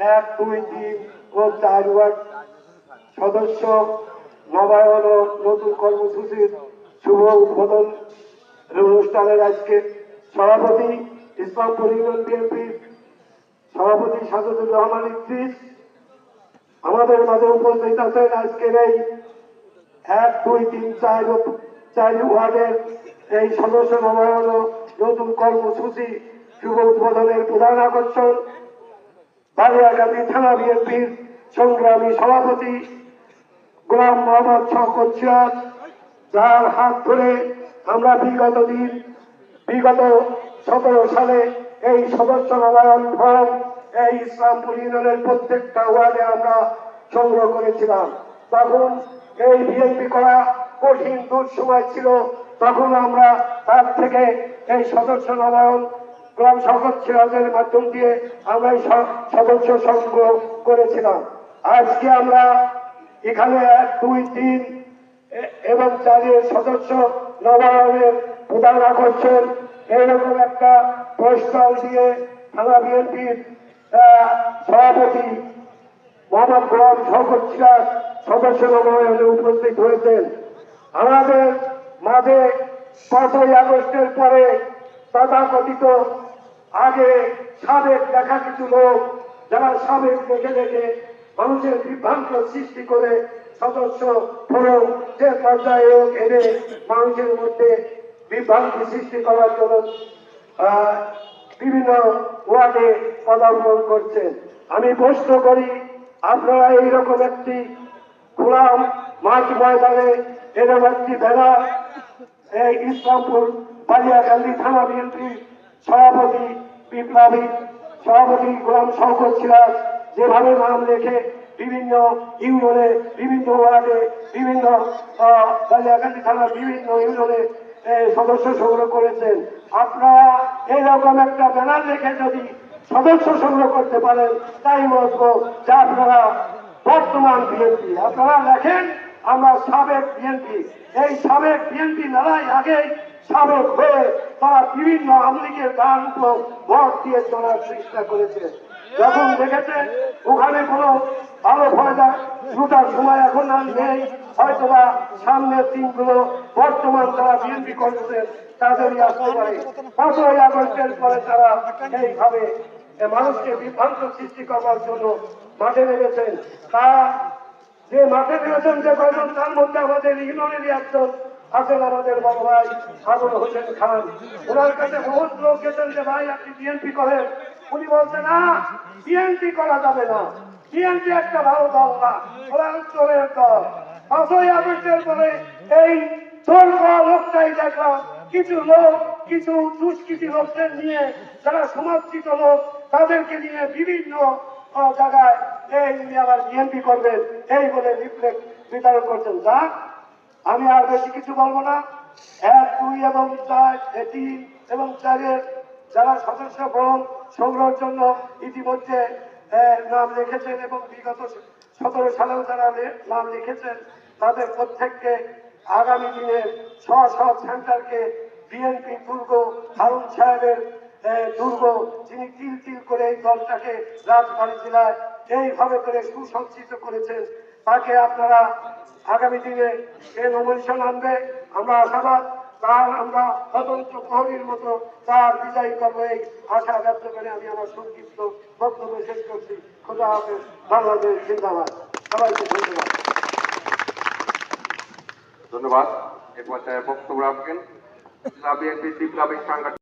এক, দুই, তিন ও চার ওয়ার্ড সদস্য নবায়ন ও নতুন কর্মসূচির শুভ উদ্বোধন অনুষ্ঠানের আজকে সভাপতি ইসলামপুর ইউনিয়ন বিএনপির সভাপতি সাজুদুর রহমান ইদ্রিস। আমাদের মাঝে উপস্থিত আছেন আজকের এই এক, দুই, তিন, চার চার ওয়ার্ডের এই সদস্য নবায়ন ও নতুন কর্মসূচি শুভ উদ্বোধনের প্রধান আকর্ষণ। বালিয়াগামী থানা বিএনপির সংগ্রামী সভাপতি গোলাম মোহাম্মদ শওকত সিরাজ, যার হাত ধরে আমরা বিগত দিন, বিগত সতেরো সালে এই সদস্য নবায়ন ফর্ম এই ইসলামপুর ইউনিয়নের প্রত্যেকটা ওয়ার্ডে আমরা সংগ্রহ করেছিলাম। তখন এই বিএনপি করা কঠিন দুঃসময় ছিল, তখন আমরা তার থেকে এই সদস্য নবায়ন গোলাম শওকত সিরাজের মাধ্যম দিয়ে আমরা এই সদস্য সংগ্রহ করেছিলাম। আজকে আমরা এখানে এক, দুই, তিন এবং চারের সদস্য নবায়নের প্রধান আকর্ষণ। এইরকম একটা প্রস্তাব দিয়ে থানা বিএনপির সভাপতি মোহাম্মদ গোলাম সিরাজ সদস্য নবায়নে উপস্থিত হয়েছেন। আমাদের মাঝে পাঁচই আগস্টের পরে তথাকথিত। আগে সাবেক দেখা কিছু লোক যারা সাবেক দেখে দেখে মানুষের বিভ্রান্ত সৃষ্টি করে সদস্য ফোরম যে পর্যায়ে এনে মানুষের মধ্যে বিভ্রান্তি সৃষ্টি করার জন্য বিভিন্ন ওয়ার্ডে পদার্পণ করছেন আমি প্রশ্ন করি, আপনারা এইরকম একটি খোলা মাঠ ময়দানে এরকম একটি ভেড়া ইসলামপুর বালিয়াকান্দি থানা বিএনপির সভাপতি বিপ্লবী সভাপতি গোলাম শওকত সিরাজ যেভাবে নাম লেখে বিভিন্ন ইউনিয়নে, বিভিন্ন ওয়ার্ডে, বিভিন্ন বালিয়াকান্দি থানার বিভিন্ন ইউনিয়নে সদস্য সংগ্রহ করেছেন। আপনারা এইরকম একটা ব্যানার রেখে যদি সদস্য সংগ্রহ করতে পারেন, তাই বলব যে আপনারা বর্তমান বিএনপি, আপনারা লেখেন আমরা সাবেক বিএনপি, এই সাবেক বিএনপি লড়াই আগে সাবেক হয়ে তারা বিভিন্ন আমলিগের গান উপর ভোট দিয়ে চলার চেষ্টা করেছে। যখন দেখেছে, ওখানে কোনো ভালো ফয়দা দুটার সময় এখন আর নেই। হয়তোবা সামনের দিনগুলো বর্তমান তারা বিএনপি করছেন তাদেরই আসতে পারে। পাঁচই আগস্টের পরে তারা এইভাবে মানুষকে বিভ্রান্ত সৃষ্টি করবার জন্য মাঠে নেমেছেন। তা যে মাঠে নেমেছেন যে কয়জন, তার মধ্যে আমাদের ইউনিয়নেরই একজন আছেন আমাদের বড় ভাই হারুন হোসেন খান। ওনার কাছে বহুত লোক গেছেন যে, ভাই, আপনি বিএনপি করেন। উনি বলছেন, না বিএনপি করা যাবে না। বিএনপি একটা ভালো দল না, ওরা চোরের দল। পাঁচই আগস্টের পরে এই চোর লোকটাই দেখলাম। কিছু লোক, কিছু দুষ্কৃতি লোকদের নিয়ে, যারা সমাজচিত লোক, তাদেরকে নিয়ে বিভিন্ন জায়গায় এই নিয়ে আবার বিএনপি করবেন, এই বলে লিফলেট বিতরণ করছেন। যা আমি আর বেশি কিছু বলব না। এক, দুই এবং চার তিন এবং চারের যারা সদস্য ফর্ম সংগ্রহের জন্য ইতিমধ্যে নাম লিখেছেন এবং বিগত সতেরো সালেও যারা নাম লিখেছেন, তাদের প্রত্যেককে আগামী দিনে স্ব স্ব সেন্টারকে বিএনপি দুর্গ হারুন সাহেবের দুর্গ, যিনি তিল তিল করে এই দলটাকে রাজবাড়ী জেলায় এইভাবে করে সুসজ্জিত করেছেন তাকে আপনারা আগামী দিনে সে নমিনেশন আনবে। আমরা আশাবাদ, তার আমরা তদন্ত প্রহরীর মতো তার বিজয়ী করব এই আশা ব্যক্ত করে আমি আমার সংক্ষিপ্ত বক্তব্য শেষ করছি। খোদা হাফেজ, বাংলাদেশ জিন্দাবাদ। সবাইকে ধন্যবাদ। ধন্যবাদ। এ পর্যায়ে বক্তব্য রাখবেন। বিএনপি, বিপ্লবী সাংগঠনিক